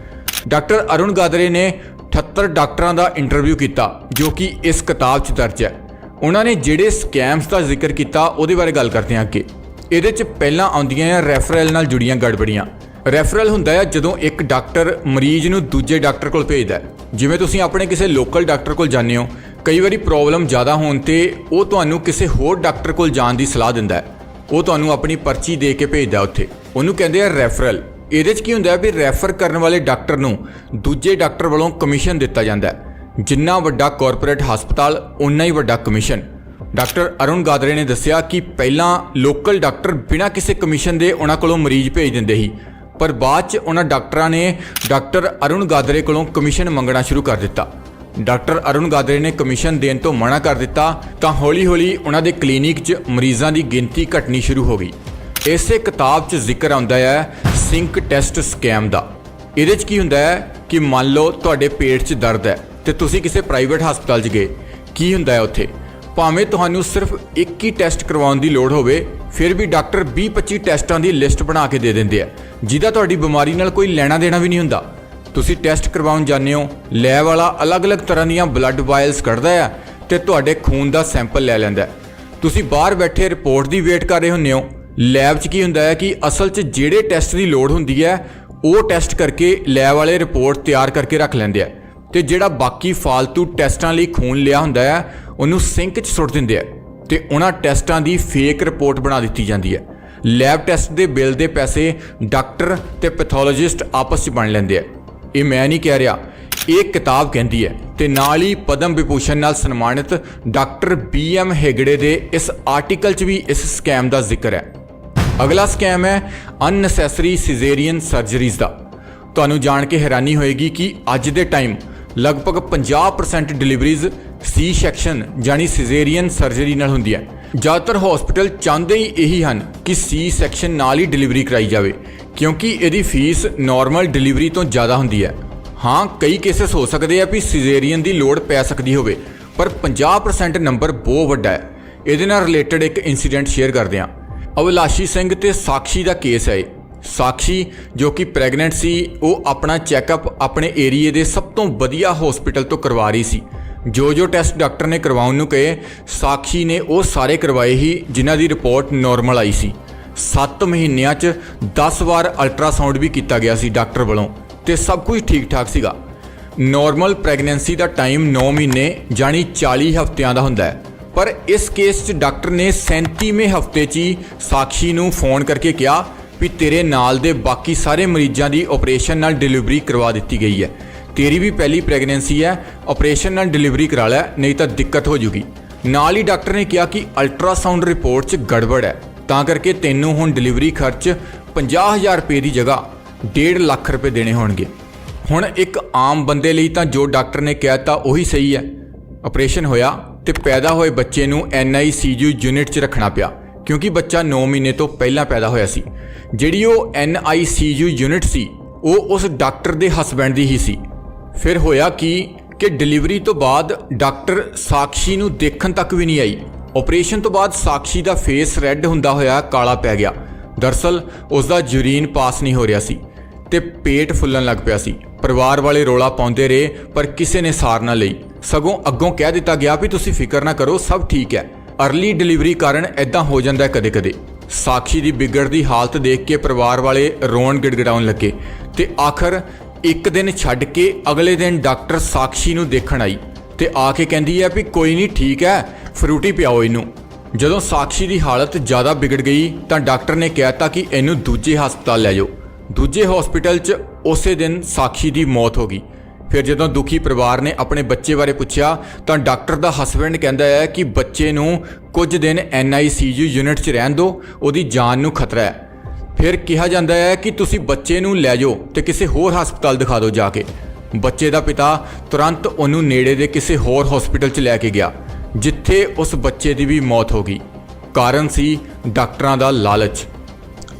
Speaker 1: ਡਾਕਟਰ ਅਰੁਣ ਗਾਦਰੇ ਨੇ 78 ਡਾਕਟਰਾਂ ਦਾ ਇੰਟਰਵਿਊ ਕੀਤਾ, ਜੋ ਕਿ ਇਸ ਕਿਤਾਬ 'ਚ ਦਰਜ ਹੈ। ਉਹਨਾਂ ਨੇ ਜਿਹੜੇ ਸਕੈਮਸ ਦਾ ਜ਼ਿਕਰ ਕੀਤਾ, ਉਹਦੇ ਬਾਰੇ ਗੱਲ ਕਰਦੇ ਹਾਂ ਅੱਗੇ। ਇਹਦੇ 'ਚ ਪਹਿਲਾਂ ਆਉਂਦੀਆਂ ਆ ਰੈਫਰਲ ਨਾਲ ਜੁੜੀਆਂ ਗੜਬੜੀਆਂ। ਰੈਫਰਲ ਹੁੰਦਾ ਹੈ ਜਦੋਂ ਇੱਕ ਡਾਕਟਰ ਮਰੀਜ਼ ਨੂੰ ਦੂਜੇ ਡਾਕਟਰ ਕੋਲ ਭੇਜਦਾ ਹੈ। ਜਿਵੇਂ ਤੁਸੀਂ ਆਪਣੇ ਕਿਸੇ ਲੋਕਲ ਡਾਕਟਰ ਕੋਲ ਜਾਂਦੇ ਹੋ, ਕਈ ਵਾਰੀ ਪ੍ਰੋਬਲਮ ਜ਼ਿਆਦਾ ਹੋਣ ਤੇ ਉਹ ਤੁਹਾਨੂੰ ਕਿਸੇ ਹੋਰ ਡਾਕਟਰ ਕੋਲ ਜਾਣ ਦੀ ਸਲਾਹ ਦਿੰਦਾ ਹੈ। ਉਹ ਤੁਹਾਨੂੰ ਆਪਣੀ ਪਰਚੀ ਦੇ ਕੇ ਭੇਜਦਾ ਉੱਥੇ। ਉਹਨੂੰ ਕਹਿੰਦੇ ਆ ਰੈਫਰਲ। ਇਹਦੇ 'ਚ ਕੀ ਹੁੰਦਾ ਵੀ ਰੈਫਰ ਕਰਨ ਵਾਲੇ ਡਾਕਟਰ ਨੂੰ ਦੂਜੇ ਡਾਕਟਰ ਵੱਲੋਂ ਕਮਿਸ਼ਨ ਦਿੱਤਾ ਜਾਂਦਾ ਹੈ। ਜਿੰਨਾ ਵੱਡਾ ਕਾਰਪੋਰੇਟ ਹਸਪਤਾਲ ਉਨਾ ਹੀ ਵੱਡਾ ਕਮਿਸ਼ਨ। ਡਾਕਟਰ ਅਰੁਣ ਗਾਦਰੇ ਨੇ ਦੱਸਿਆ ਕਿ ਪਹਿਲਾਂ ਲੋਕਲ ਡਾਕਟਰ ਬਿਨਾਂ ਕਿਸੇ ਕਮਿਸ਼ਨ ਦੇ ਉਹਨਾਂ ਕੋਲੋਂ ਮਰੀਜ਼ ਭੇਜ ਦਿੰਦੇ ਸੀ। ਪਰ ਬਾਅਦ 'ਚ ਉਹਨਾਂ ਡਾਕਟਰਾਂ ਨੇ ਡਾਕਟਰ ਅਰੁਣ ਗਾਦਰੇ ਕੋਲੋਂ ਕਮਿਸ਼ਨ ਮੰਗਣਾ ਸ਼ੁਰੂ ਕਰ ਦਿੱਤਾ। ਡਾਕਟਰ ਅਰੁਣ ਗਾਦਰੇ ਨੇ ਕਮਿਸ਼ਨ ਦੇਣ ਤੋਂ ਮਨਾ ਕਰ ਦਿੱਤਾ ਤਾਂ ਹੌਲੀ-ਹੌਲੀ ਉਹਨਾਂ ਦੇ ਕਲੀਨਿਕ 'ਚ ਮਰੀਜ਼ਾਂ ਦੀ ਗਿਣਤੀ ਘਟਣੀ ਸ਼ੁਰੂ ਹੋ ਗਈ। ਇਸੇ ਕਿਤਾਬ 'ਚ ਜ਼ਿਕਰ ਆਉਂਦਾ ਹੈ ਸਿੰਕ ਟੈਸਟ ਸਕੈਮ ਦਾ। ਇਹਦੇ 'ਚ ਕੀ ਹੁੰਦਾ ਹੈ ਕਿ ਮੰਨ ਲਓ ਤੁਹਾਡੇ ਪੇਟ 'ਚ ਦਰਦ ਹੈ, ਤੇ ਤੁਸੀਂ ਕਿਸੇ ਪ੍ਰਾਈਵੇਟ ਹਸਪਤਾਲ 'ਚ ਗਏ। ਕੀ ਹੁੰਦਾ ਹੈ ਉੱਥੇ? ਭਾਵੇਂ ਤੁਹਾਨੂੰ ਸਿਰਫ ਇੱਕ ਹੀ ਟੈਸਟ ਕਰਵਾਉਣ ਦੀ ਲੋੜ ਹੋਵੇ, ਫਿਰ ਵੀ ਡਾਕਟਰ 20-25 ਟੈਸਟਾਂ ਦੀ ਲਿਸਟ ਬਣਾ ਕੇ ਦੇ ਦਿੰਦੇ ਆ। ਜਿਹਦਾ ਤੁਹਾਡੀ ਬਿਮਾਰੀ ਨਾਲ ਕੋਈ ਲੈਣਾ ਦੇਣਾ ਵੀ ਨਹੀਂ ਹੁੰਦਾ। ਤੁਸੀਂ ਟੈਸਟ ਕਰਵਾਉਣ ਜਾਂਦੇ ਹੋ ਲੈਬ ਵਾਲਾ ਅਲੱਗ-ਅਲੱਗ ਤਰ੍ਹਾਂ ਦੀਆਂ ਬਲੱਡ ਵਾਇਲਸ ਕੱਢਦਾ ਹੈ ਤੇ ਤੁਹਾਡੇ ਖੂਨ ਦਾ ਸੈਂਪਲ ਲੈ ਲੈਂਦਾ ਤੁਸੀਂ ਬਾਹਰ ਬੈਠੇ ਰਿਪੋਰਟ ਦੀ ਵੇਟ ਕਰ ਰਹੇ ਹੁੰਦੇ ਹੋ ਲੈਬ 'ਚ ਕੀ ਹੁੰਦਾ ਹੈ ਕਿ ਅਸਲ 'ਚ ਜਿਹੜੇ ਟੈਸਟ ਦੀ ਲੋੜ ਹੁੰਦੀ ਹੈ, ਉਹ ਟੈਸਟ ਕਰਕੇ ਲੈਬ ਵਾਲੇ ਰਿਪੋਰਟ ਤਿਆਰ ਕਰਕੇ ਰੱਖ ਲੈਂਦੇ ਆ। ਤੇ ਜਿਹੜਾ ਬਾਕੀ ਫਾਲਤੂ ਟੈਸਟਾਂ ਲਈ ਖੂਨ ਲਿਆ ਹੁੰਦਾ ਹੈ, ਉਹਨੂੰ ਸਿੰਕ 'ਚ ਸੁੱਟ ਦਿੰਦੇ ਆ ਤੇ ਉਹਨਾਂ ਟੈਸਟਾਂ ਦੀ ਫੇਕ ਰਿਪੋਰਟ ਬਣਾ ਦਿੱਤੀ ਜਾਂਦੀ ਹੈ। ਲੈਬ ਟੈਸਟ ਦੇ ਬਿੱਲ ਦੇ ਪੈਸੇ ਡਾਕਟਰ ਤੇ ਪੈਥੋਲੋਜਿਸਟ ਆਪਸ 'ਚ ਬਣ ਲੈਂਦੇ ਆ। ਇਹ ਮੈਂ ਨਹੀਂ ਕਹਿ ਰਿਹਾ, ਇਹ ਕਿਤਾਬ ਕਹਿੰਦੀ ਹੈ ਤੇ ਨਾਲ ਹੀ ਪਦਮ ਵਿਭੂਸ਼ਣ ਨਾਲ ਸਨਮਾਨਿਤ ਡਾਕਟਰ ਬੀ ਐਮ ਹੈਗੜੇ ਦੇ ਇਸ ਆਰਟੀਕਲ 'ਚ ਵੀ ਇਸ ਸਕੈਮ ਦਾ ਜ਼ਿਕਰ ਹੈ। ਅਗਲਾ ਸਕੈਮ ਹੈ ਅਨਨੈਸੈਸਰੀ ਸਿਜ਼ੇਰੀਅਨ ਸਰਜਰੀਜ਼ ਦਾ। ਤੁਹਾਨੂੰ ਜਾਣ ਕੇ ਹੈਰਾਨੀ ਹੋਏਗੀ ਕਿ ਅੱਜ ਦੇ ਟਾਈਮ ਲਗਭਗ 50% ਡਿਲੀਵਰੀਜ਼ ਸੀ ਸੈਕਸ਼ਨ ਜਾਨੀ ਸਿਜ਼ੇਰੀਅਨ ਸਰਜਰੀ ਨਾਲ ਹੁੰਦੀਆਂ ਜ਼ਿਆਦਾਤਰ ਹਸਪੀਟਲ ਚਾਹੁੰਦੇ ਹੀ ਇਹੀ ਹਨ ਕਿ ਸੀ ਸੈਕਸ਼ਨ ਨਾਲ ਹੀ ਡਿਲੀਵਰੀ ਕਰਾਈ ਜਾਵੇ, ਕਿਉਂਕਿ ਇਹਦੀ ਫੀਸ ਨਾਰਮਲ ਡਿਲੀਵਰੀ ਤੋਂ ਜ਼ਿਆਦਾ ਹੁੰਦੀ ਹੈ। ਹਾਂ, ਕਈ ਕੇਸਸ ਹੋ ਸਕਦੇ ਆ ਵੀ ਸਿਜ਼ੇਰੀਅਨ ਦੀ ਲੋੜ ਪੈ ਸਕਦੀ ਹੋਵੇ, ਪਰ 50% ਨੰਬਰ ਬਹੁਤ ਵੱਡਾ ਹੈ। ਇਹਦੇ ਨਾਲ ਰਿਲੇਟਡ ਇੱਕ ਇਨਸੀਡੈਂਟ ਸ਼ੇਅਰ ਕਰਦੇ ਹਾਂ। ਅਵਿਲਾਸ਼ੀ ਸਿੰਘ ਤੇ ਸਾਕਸ਼ੀ ਦਾ ਕੇਸ ਹੈ ਇਹ। ਸਾਕਸ਼ੀ ਜੋ ਕਿ ਪ੍ਰੈਗਨੈਂਟ ਸੀ, ਉਹ ਆਪਣਾ ਚੈੱਕਅਪ ਆਪਣੇ ਏਰੀਏ ਦੇ ਸਭ ਤੋਂ ਵਧੀਆ ਹਸਪੀਟਲ ਤੋਂ ਕਰਵਾ ਰਹੀ ਸੀ। ਜੋ ਜੋ ਟੈਸਟ ਡਾਕਟਰ ਨੇ ਕਰਵਾਉਣ ਨੂੰ ਕਹੇ, ਸਾਕਸ਼ੀ ਨੇ ਉਹ ਸਾਰੇ ਕਰਵਾਏ ਹੀ ਜਿਨ੍ਹਾਂ ਦੀ ਰਿਪੋਰਟ ਨਾਰਮਲ ਆਈ ਸੀ। 7 ਮਹੀਨਿਆਂ 'ਚ 10 ਵਾਰ ਅਲਟਰਾਸਾਊਂਡ ਵੀ ਕੀਤਾ ਗਿਆ ਸੀ ਡਾਕਟਰ ਵੱਲੋਂ ਤੇ ਸਭ ਕੁਝ ਠੀਕ ਠਾਕ ਸੀਗਾ। ਨਾਰਮਲ ਪ੍ਰੈਗਨੈਂਸੀ ਦਾ ਟਾਈਮ 9 ਮਹੀਨੇ ਜਾਨੀ 40 ਹਫ਼ਤਿਆਂ ਦਾ ਹੁੰਦਾ ਹੈ। ਪਰ ਇਸ ਕੇਸ 'ਚ ਡਾਕਟਰ ਨੇ 37ਵੇਂ ਹਫ਼ਤੇ 'ਚ ਹੀ ਸਾਕਸ਼ੀ ਨੂੰ ਫੋਨ ਕਰਕੇ ਕਿਹਾ ਵੀ ਤੇਰੇ ਨਾਲ ਦੇ ਬਾਕੀ ਸਾਰੇ ਮਰੀਜ਼ਾਂ ਦੀ ਆਪਰੇਸ਼ਨ ਨਾਲ ਡਿਲੀਵਰੀ ਕਰਵਾ ਦਿੱਤੀ ਗਈ ਹੈ। ਤੇਰੀ ਵੀ ਪਹਿਲੀ ਪ੍ਰੈਗਨੈਂਸੀ ਹੈ ਆਪਰੇਸ਼ਨ ਨਾਲ ਡਿਲੀਵਰੀ ਕਰਾ ਲੈ, ਨਹੀਂ ਤਾਂ ਦਿੱਕਤ ਹੋ ਜੂਗੀ। ਨਾਲ ਹੀ ਡਾਕਟਰ ਨੇ ਕਿਹਾ ਕਿ ਅਲਟਰਾਸਾਊਂਡ ਰਿਪੋਰਟ 'ਚ ਗੜਬੜ ਹੈ, ਤਾਂ ਕਰਕੇ ਤੈਨੂੰ ਹੁਣ ਡਿਲੀਵਰੀ ਖਰਚ 50000 ਰੁਪਏ ਦੀ ਜਗ੍ਹਾ 1.5 ਲੱਖ ਰੁਪਏ ਦੇਣੇ ਹੋਣਗੇ। ਹੁਣ ਇੱਕ ਆਮ ਬੰਦੇ ਲਈ ਤਾਂ ਜੋ ਡਾਕਟਰ ਨੇ ਕਹਿਤਾ ਉਹੀ ਸਹੀ ਹੈ। ਆਪਰੇਸ਼ਨ ਹੋਇਆ ਤੇ ਪੈਦਾ ਹੋਏ ਬੱਚੇ ਨੂੰ ਐਨਆਈਸੀਯੂ ਯੂਨਿਟ 'ਚ ਰੱਖਣਾ ਪਿਆ, ਕਿਉਂਕਿ ਬੱਚਾ 9 ਮਹੀਨੇ ਤੋਂ ਪਹਿਲਾਂ ਪੈਦਾ ਹੋਇਆ ਸੀ। ਜਿਹੜੀ ਉਹ ਐਨਆਈਸੀਯੂ ਯੂਨਿਟ ਸੀ, ਉਹ ਉਸ ਡਾਕਟਰ ਦੇ ਹਸਬੈਂਡ ਦੀ ਹੀ ਸੀ। ਫਿਰ ਹੋਇਆ ਕੀ ਕਿ ਡਿਲੀਵਰੀ ਤੋਂ ਬਾਅਦ ਡਾਕਟਰ ਸਾਕਸ਼ੀ ਨੂੰ ਦੇਖਣ ਤੱਕ ਵੀ ਨਹੀਂ ਆਈ। ਆਪਰੇਸ਼ਨ ਤੋਂ ਬਾਅਦ ਸਾਕਸ਼ੀ ਦਾ ਫੇਸ ਰੈੱਡ ਹੁੰਦਾ ਹੋਇਆ ਕਾਲਾ ਪੈ ਗਿਆ। ਦਰਸਲ ਉਸ ਦਾ ਯੂਰੀਨ ਪਾਸ ਨਹੀਂ ਹੋ ਰਿਹਾ ਸੀ। ਤੇ ਪੇਟ ਫੁੱਲਣ ਲੱਗ ਪਿਆ ਸੀ। ਪਰਿਵਾਰ ਵਾਲੇ ਰੋਲਾ ਪਾਉਂਦੇ ਰਹੇ, ਪਰ ਕਿਸੇ ਨੇ ਸਾਰ ਨਾ ਲਈ। ਸਗੋਂ ਅੱਗੋਂ ਕਹਿ ਦਿੱਤਾ ਗਿਆ ਵੀ ਤੁਸੀਂ ਫਿਕਰ ਨਾ ਕਰੋ, ਸਭ ਠੀਕ ਹੈ। ਅਰਲੀ ਡਿਲੀਵਰੀ ਕਾਰਨ ਐਦਾਂ ਹੋ ਜਾਂਦਾ ਕਦੇ-ਕਦੇ। ਸਾਖੀ ਦੀ ਵਿਗੜਦੀ ਹਾਲਤ ਦੇਖ ਕੇ ਪਰਿਵਾਰ ਵਾਲੇ ਰੋਣ ਗਿੜਗੜਾਉਣ ਲੱਗੇ ਤੇ ਆਖਰ ਇੱਕ ਦਿਨ ਛੱਡ ਕੇ ਅਗਲੇ ਦਿਨ ਡਾਕਟਰ ਸਾਖੀ ਨੂੰ ਦੇਖਣ ਆਈ ਤੇ ਆ ਕੇ ਕਹਿੰਦੀ ਹੈ ਵੀ ਕੋਈ ਨਹੀਂ, ਠੀਕ ਹੈ, ਫਰੂਟੀ ਪਿਆਓ ਇਹਨੂੰ। ਜਦੋਂ ਸਾਖੀ ਦੀ ਹਾਲਤ ਜ਼ਿਆਦਾ ਵਿਗੜ ਗਈ ਤਾਂ ਡਾਕਟਰ ਨੇ ਕਹਿਤਾ ਕਿ ਇਹਨੂੰ ਦੂਜੇ ਹਸਪਤਾਲ ਲੈ ਜਾਓ। ਦੂਜੇ ਹਸਪੀਟਲ 'ਚ ਉਸੇ ਦਿਨ ਸਾਖੀ ਦੀ ਮੌਤ ਹੋ ਗਈ। ਫਿਰ ਜਦੋਂ ਦੁਖੀ ਪਰਿਵਾਰ ਨੇ ਆਪਣੇ ਬੱਚੇ ਬਾਰੇ ਪੁੱਛਿਆ, ਤਾਂ ਡਾਕਟਰ ਦਾ ਹਸਬੰਡ ਕਹਿੰਦਾ ਹੈ ਕਿ ਬੱਚੇ ਨੂੰ ਕੁਝ ਦਿਨ ਐਨਆਈਸੀਯੂ ਯੂਨਿਟ 'ਚ ਰਹਿਣ ਦਿਓ, ਉਹਦੀ ਜਾਨ ਨੂੰ ਖਤਰਾ ਹੈ। ਫਿਰ ਕਿਹਾ ਜਾਂਦਾ ਹੈ ਕਿ ਤੁਸੀਂ ਬੱਚੇ ਨੂੰ ਲੈ ਜਾਓ ਤੇ ਕਿਸੇ ਹੋਰ ਹਸਪਤਾਲ ਦਿਖਾ ਦਿਓ ਜਾ ਕੇ। ਬੱਚੇ ਦਾ ਪਿਤਾ ਤੁਰੰਤ ਉਹਨੂੰ ਨੇੜੇ ਦੇ ਕਿਸੇ ਹੋਰ ਹਸਪੀਟਲ 'ਚ ਲੈ ਕੇ ਗਿਆ, ਜਿੱਥੇ ਉਸ ਬੱਚੇ ਦੀ ਵੀ ਮੌਤ ਹੋ ਗਈ। ਕਾਰਨ ਸੀ ਡਾਕਟਰਾਂ ਦਾ ਲਾਲਚ।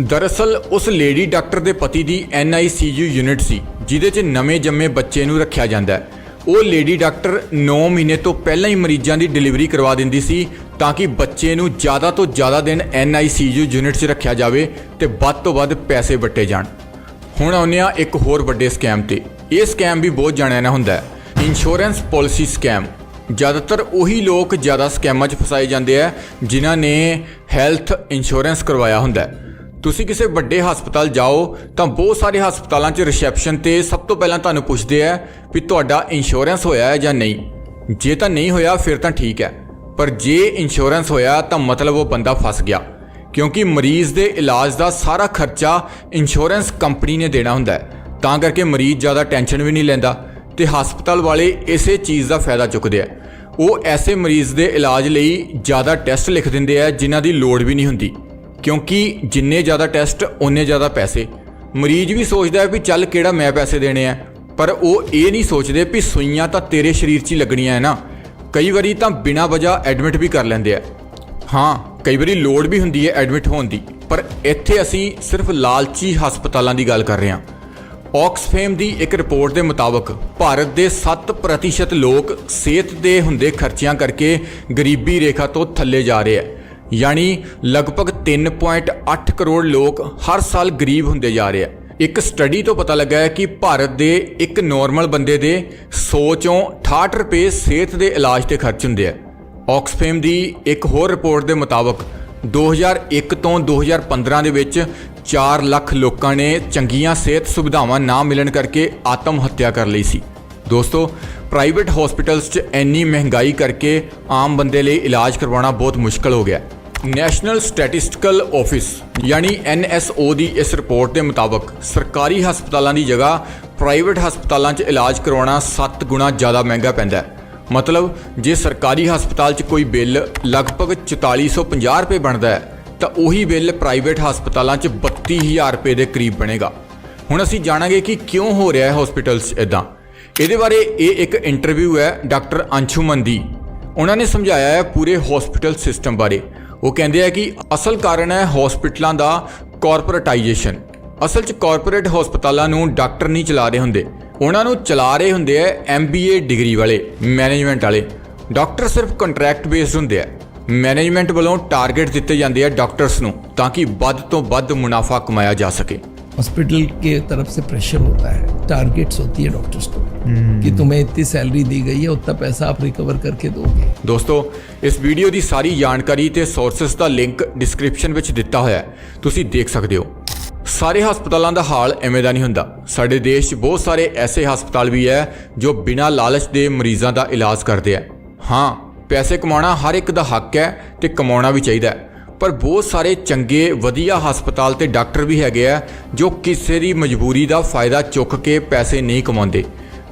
Speaker 1: ਦਰਅਸਲ, ਉਸ ਲੇਡੀ ਡਾਕਟਰ ਦੇ ਪਤੀ ਦੀ ਐਨਆਈਸੀਯੂ ਯੂਨਿਟ ਸੀ, ਜਿਹਦੇ 'ਚ ਨਵੇਂ ਜੰਮੇ ਬੱਚੇ ਨੂੰ ਰੱਖਿਆ ਜਾਂਦਾ ਹੈ। ਉਹ ਲੇਡੀ ਡਾਕਟਰ 9 ਮਹੀਨੇ ਤੋਂ ਪਹਿਲਾਂ ਹੀ ਮਰੀਜ਼ਾਂ ਦੀ ਡਿਲੀਵਰੀ ਕਰਵਾ ਦਿੰਦੀ ਸੀ, ਤਾਂ ਕਿ ਬੱਚੇ ਨੂੰ ਜ਼ਿਆਦਾ ਤੋਂ ਜ਼ਿਆਦਾ ਦਿਨ ਐਨਆਈਸੀਯੂ ਯੂਨਿਟ 'ਚ ਰੱਖਿਆ ਜਾਵੇ ਤੇ ਵੱਧ ਤੋਂ ਵੱਧ ਪੈਸੇ ਵੱਟੇ ਜਾਣ। ਹੁਣ ਆਉਂਦੇ ਹਾਂ ਇੱਕ ਹੋਰ ਵੱਡੇ ਸਕੈਮ ਤੇ। ਇਹ ਸਕੈਮ ਵੀ ਬਹੁਤ ਜਾਣਿਆ ਨਾ ਹੁੰਦਾ ਹੈ। Insurance policy scam. ਜ਼ਿਆਦਾਤਰ ਉਹੀ ਲੋਕ ਜ਼ਿਆਦਾ ਸਕੈਮਾਂ 'ਚ ਫਸਾਏ ਜਾਂਦੇ ਆ, ਜਿਨ੍ਹਾਂ ਨੇ ਹੈਲਥ ਇੰਸ਼ੋਰੈਂਸ ਕਰਵਾਇਆ ਹੁੰਦਾ ਹੈ। ਤੁਸੀਂ ਕਿਸੇ ਵੱਡੇ ਹਸਪਤਾਲ ਜਾਓ, ਤਾਂ ਬਹੁਤ ਸਾਰੇ ਹਸਪਤਾਲਾਂ 'ਚ ਰਿਸੈਪਸ਼ਨ ਤੇ ਸਭ ਤੋਂ ਪਹਿਲਾਂ ਤੁਹਾਨੂੰ ਪੁੱਛਦੇ ਆ ਵੀ ਤੁਹਾਡਾ ਇੰਸ਼ੋਰੈਂਸ ਹੋਇਆ ਹੈ ਜਾਂ ਨਹੀਂ। ਜੇ ਤਾਂ ਨਹੀਂ ਹੋਇਆ, ਫਿਰ ਤਾਂ ਠੀਕ ਹੈ। ਪਰ ਜੇ ਇੰਸ਼ੋਰੈਂਸ ਹੋਇਆ, ਤਾਂ ਮਤਲਬ ਉਹ ਬੰਦਾ ਫਸ ਗਿਆ। ਕਿਉਂਕਿ ਮਰੀਜ਼ ਦੇ ਇਲਾਜ ਦਾ ਸਾਰਾ ਖਰਚਾ ਇੰਸ਼ੋਰੈਂਸ ਕੰਪਨੀ ਨੇ ਦੇਣਾ ਹੁੰਦਾ ਹੈ। ਤਾਂ ਕਰਕੇ ਮਰੀਜ਼ ਜ਼ਿਆਦਾ ਟੈਨਸ਼ਨ ਵੀ ਨਹੀਂ ਲੈਂਦਾ ਤੇ ਹਸਪਤਾਲ ਵਾਲੇ ਇਸੇ ਚੀਜ਼ ਦਾ ਫਾਇਦਾ ਚੁੱਕਦੇ ਆ। ਉਹ ਐਸੇ ਮਰੀਜ਼ ਦੇ ਇਲਾਜ ਲਈ ਜ਼ਿਆਦਾ ਟੈਸਟ ਲਿਖ ਦਿੰਦੇ ਆ, ਜਿਨ੍ਹਾਂ ਦੀ ਲੋੜ ਵੀ ਨਹੀਂ ਹੁੰਦੀ। ਕਿਉਂਕਿ ਜਿੰਨੇ ਜ਼ਿਆਦਾ ਟੈਸਟ, ਓਨੇ ਜ਼ਿਆਦਾ ਪੈਸੇ। ਮਰੀਜ਼ ਵੀ ਸੋਚਦਾ ਹੈ ਵੀ ਚੱਲ ਕਿਹੜਾ ਮੈਂ ਪੈਸੇ ਦੇਣੇ ਆ। ਪਰ ਉਹ ਇਹ ਨਹੀਂ ਸੋਚਦੇ ਵੀ ਸੂਈਆਂ ਤਾਂ ਤੇਰੇ ਸਰੀਰ 'ਚ ਹੀ ਲੱਗਣੀਆਂ ਹੈ ਨਾ। ਕਈ ਵਾਰੀ ਤਾਂ ਬਿਨਾਂ ਵਜ੍ਹਾ ਐਡਮਿਟ ਵੀ ਕਰ ਲੈਂਦੇ ਆ। ਹਾਂ, ਕਈ ਵਾਰੀ ਲੋੜ ਵੀ ਹੁੰਦੀ ਹੈ ਐਡਮਿਟ ਹੋਣ ਦੀ। ਪਰ ਇੱਥੇ ਅਸੀਂ ਸਿਰਫ ਲਾਲਚੀ ਹਸਪਤਾਲਾਂ ਦੀ ਗੱਲ ਕਰ ਰਹੇ ਹਾਂ। ਆਕਸਫੇਮ ਦੀ ਇੱਕ ਰਿਪੋਰਟ ਦੇ ਮੁਤਾਬਕ ਭਾਰਤ ਦੇ 7% ਲੋਕ ਸਿਹਤ ਦੇ ਹੁੰਦੇ ਖਰਚਿਆਂ ਕਰਕੇ ਗਰੀਬੀ ਰੇਖਾ ਤੋਂ ਥੱਲੇ ਜਾ ਰਹੇ ਹੈ ਯਾਨੀ ਲਗਭਗ 3.8 ਕਰੋੜ ਲੋਕ ਹਰ ਸਾਲ ਗਰੀਬ ਹੁੰਦੇ ਜਾ ਰਹੇ ਹੈ ਇੱਕ ਸਟੱਡੀ ਤੋਂ ਪਤਾ ਲੱਗਾ ਹੈ ਕਿ ਭਾਰਤ ਦੇ ਇੱਕ ਨਾਰਮਲ ਬੰਦੇ ਦੇ 100 ਚੋਂ 68 ਰੁਪਏ ਸਿਹਤ ਦੇ ਇਲਾਜ ਤੇ ਖਰਚ ਹੁੰਦੇ ਆ। ਆਕਸਫੇਮ ਦੀ ਇੱਕ ਹੋਰ ਰਿਪੋਰਟ ਦੇ ਮੁਤਾਬਕ 2001 ਤੋਂ 2015 ਦੇ ਵਿੱਚ 4 ਲੱਖ ਲੋਕਾਂ ਨੇ ਚੰਗੀਆਂ ਸਿਹਤ ਸੁਵਿਧਾਵਾਂ ਨਾ ਮਿਲਣ ਕਰਕੇ ਆਤਮ ਹੱਤਿਆ ਕਰ ਲਈ ਸੀ। ਦੋਸਤੋ ਪ੍ਰਾਈਵੇਟ ਹਸਪੀਟਲਸ 'ਚ ਇੰਨੀ ਮਹਿੰਗਾਈ ਕਰਕੇ ਆਮ ਬੰਦੇ ਲਈ ਇਲਾਜ ਕਰਵਾਉਣਾ ਬਹੁਤ ਮੁਸ਼ਕਲ ਹੋ ਗਿਆ। ਨੈਸ਼ਨਲ ਸਟੈਟਿਸਟੀਕਲ ਆਫਿਸ, ਯਾਨੀ NSO ਦੀ ਇਸ ਰਿਪੋਰਟ ਦੇ ਮੁਤਾਬਕ ਸਰਕਾਰੀ ਹਸਪਤਾਲਾਂ ਦੀ ਜਗ੍ਹਾ ਪ੍ਰਾਈਵੇਟ ਹਸਪਤਾਲਾਂ 'ਚ ਇਲਾਜ ਕਰਵਾਉਣਾ 7 ਗੁਣਾ ਜ਼ਿਆਦਾ ਮਹਿੰਗਾ ਪੈਂਦਾ ਹੈ। ਮਤਲਬ, ਜੇ ਸਰਕਾਰੀ ਹਸਪਤਾਲ 'ਚ ਕੋਈ ਬਿੱਲ ਲਗਭਗ 4450 ਰੁਪਏ ਬਣਦਾ ਹੈ, ਤਾਂ ਉਹੀ ਬਿੱਲ ਪ੍ਰਾਈਵੇਟ ਹਸਪਤਾਲਾਂ 'ਚ 32000 ਰੁਪਏ ਦੇ ਕਰੀਬ ਬਣੇਗਾ। ਹੁਣ ਅਸੀਂ ਜਾਣਾਂਗੇ ਕਿ ਕਿਉਂ ਹੋ ਰਿਹਾ ਹੈ ਹਸਪੀਟਲਸ ਇਦਾਂ ਇਹਦੇ ਬਾਰੇ ਇਹ ਇੱਕ ਇੰਟਰਵਿਊ ਹੈ ਡਾਕਟਰ ਅੰਸ਼ੁਮਨ ਦੀ। ਉਹਨਾਂ ਨੇ ਸਮਝਾਇਆ ਹੈ ਪੂਰੇ ਹਸਪੀਟਲ ਸਿਸਟਮ ਬਾਰੇ। ਉਹ ਕਹਿੰਦੇ ਆ ਕਿ ਅਸਲ ਕਾਰਨ ਹੈ ਹਸਪੀਟਲਾਂ ਦਾ ਕਾਰਪੋਰੇਟਾਈਜੇਸ਼ਨ। ਅਸਲ 'ਚ ਕਾਰਪੋਰੇਟ ਹਸਪਤਾਲਾਂ ਨੂੰ ਡਾਕਟਰ ਨਹੀਂ ਚਲਾ ਰਹੇ ਹੁੰਦੇ। ਉਹਨਾਂ ਨੂੰ ਚਲਾ ਰਹੇ ਹੁੰਦੇ ਆ ਐਮਬੀਏ ਡਿਗਰੀ ਵਾਲੇ, ਮੈਨੇਜਮੈਂਟ ਵਾਲੇ। ਡਾਕਟਰ ਸਿਰਫ ਕੰਟਰੈਕਟ ਬੇਸਡ ਹੁੰਦੇ ਆ। ਮੈਨੇਜਮੈਂਟ ਵੱਲੋਂ ਟਾਰਗੇਟ ਦਿੱਤੇ ਜਾਂਦੇ ਆ ਡਾਕਟਰਸ ਨੂੰ ਤਾਂ ਕਿ ਵੱਧ ਤੋਂ ਵੱਧ ਮੁਨਾਫਾ ਕਮਾਇਆ ਜਾ ਸਕੇ।
Speaker 6: हॉस्पिटल के तरफ से प्रेशर होता है टारगेट्स होती है डॉक्टर्स को कि तुम्हें इतनी सैलरी दी गई है उतना पैसा आप रिकवर करके दोगे
Speaker 1: ਦੋਸਤੋ ਇਸ ਵੀਡੀਓ ਦੀ ਸਾਰੀ ਜਾਣਕਾਰੀ ਤੇ ਸੋਰਸਸ ਦਾ ਲਿੰਕ ਡਿਸਕ੍ਰਿਪਸ਼ਨ ਵਿੱਚ ਦਿੱਤਾ ਹੋਇਆ ਹੈ ਤੁਸੀਂ ਦੇਖ ਸਕਦੇ ਹੋ ਸਾਰੇ ਹਸਪਤਾਲਾਂ ਦਾ ਹਾਲ ਐਵੇਂ ਦਾ ਨਹੀਂ ਹੁੰਦਾ ਸਾਡੇ ਦੇਸ਼ 'ਚ ਬਹੁਤ ਸਾਰੇ ਐਸੇ ਹਸਪਤਾਲ ਵੀ ਹੈ ਜੋ ਬਿਨਾਂ ਲਾਲਚ ਦੇ ਮਰੀਜ਼ਾਂ ਦਾ ਇਲਾਜ ਕਰਦੇ ਆ ਹਾਂ ਪੈਸੇ ਕਮਾਉਣਾ ਹਰ ਇੱਕ ਦਾ ਹੱਕ ਹੈ ਤੇ ਕਮਾਉਣਾ ਵੀ ਚਾਹੀਦਾ ਹੈ ਪਰ ਬਹੁਤ ਸਾਰੇ ਚੰਗੇ, ਵਧੀਆ ਹਸਪਤਾਲ ਤੇ ਡਾਕਟਰ ਵੀ ਹੈਗੇ ਆ, ਜੋ ਕਿਸੇ ਦੀ ਮਜਬੂਰੀ ਦਾ ਫਾਇਦਾ ਚੁੱਕ ਕੇ ਪੈਸੇ ਨਹੀਂ ਕਮਾਉਂਦੇ।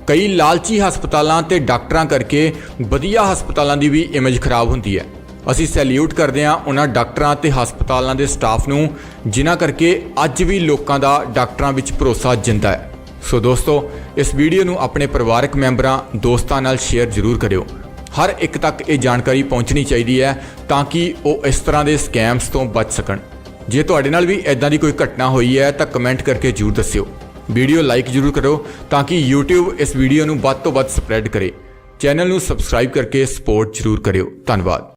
Speaker 1: ਕਈ ਲਾਲਚੀ ਹਸਪਤਾਲਾਂ ਤੇ ਡਾਕਟਰਾਂ ਕਰਕੇ ਵਧੀਆ ਹਸਪਤਾਲਾਂ ਦੀ ਵੀ ਇਮੇਜ ਖਰਾਬ ਹੁੰਦੀ ਹੈ। ਅਸੀਂ ਸੈਲਿਊਟ ਕਰਦੇ ਹਾਂ ਉਹਨਾਂ ਡਾਕਟਰਾਂ ਤੇ ਹਸਪਤਾਲਾਂ ਦੇ ਸਟਾਫ ਨੂੰ, ਜਿਨ੍ਹਾਂ ਕਰਕੇ ਅੱਜ ਵੀ ਲੋਕਾਂ ਦਾ ਡਾਕਟਰਾਂ ਵਿੱਚ ਭਰੋਸਾ ਜਿੰਦਾ ਹੈ। ਸੋ ਦੋਸਤੋ, ਇਸ ਵੀਡੀਓ ਨੂੰ ਆਪਣੇ ਪਰਿਵਾਰਕ ਮੈਂਬਰਾਂ, ਦੋਸਤਾਂ ਨਾਲ ਸ਼ੇਅਰ ਜ਼ਰੂਰ ਕਰਿਓ। ਹਰ ਇੱਕ ਤੱਕ ਇਹ ਜਾਣਕਾਰੀ ਪਹੁੰਚਣੀ ਚਾਹੀਦੀ ਹੈ ਤਾਂ ਕਿ ਉਹ ਇਸ ਤਰ੍ਹਾਂ ਦੇ ਸਕੈਮਸ ਤੋਂ ਬਚ ਸਕਣ। ਜੇ ਤੁਹਾਡੇ ਨਾਲ ਵੀ ਇਦਾਂ ਦੀ ਕੋਈ ਘਟਨਾ ਹੋਈ ਹੈ ਤਾਂ ਕਮੈਂਟ ਕਰਕੇ ਜਰੂਰ ਦੱਸਿਓ। ਵੀਡੀਓ ਲਾਈਕ ਜਰੂਰ ਕਰੋ ਤਾਂ ਕਿ YouTube ਇਸ ਵੀਡੀਓ ਨੂੰ ਵੱਧ ਤੋਂ ਵੱਧ ਸਪਰੈਡ ਕਰੇ। ਚੈਨਲ ਨੂੰ ਸਬਸਕ੍ਰਾਈਬ ਕਰਕੇ ਸਪੋਰਟ ਜਰੂਰ ਕਰਿਓ। ਧੰਨਵਾਦ।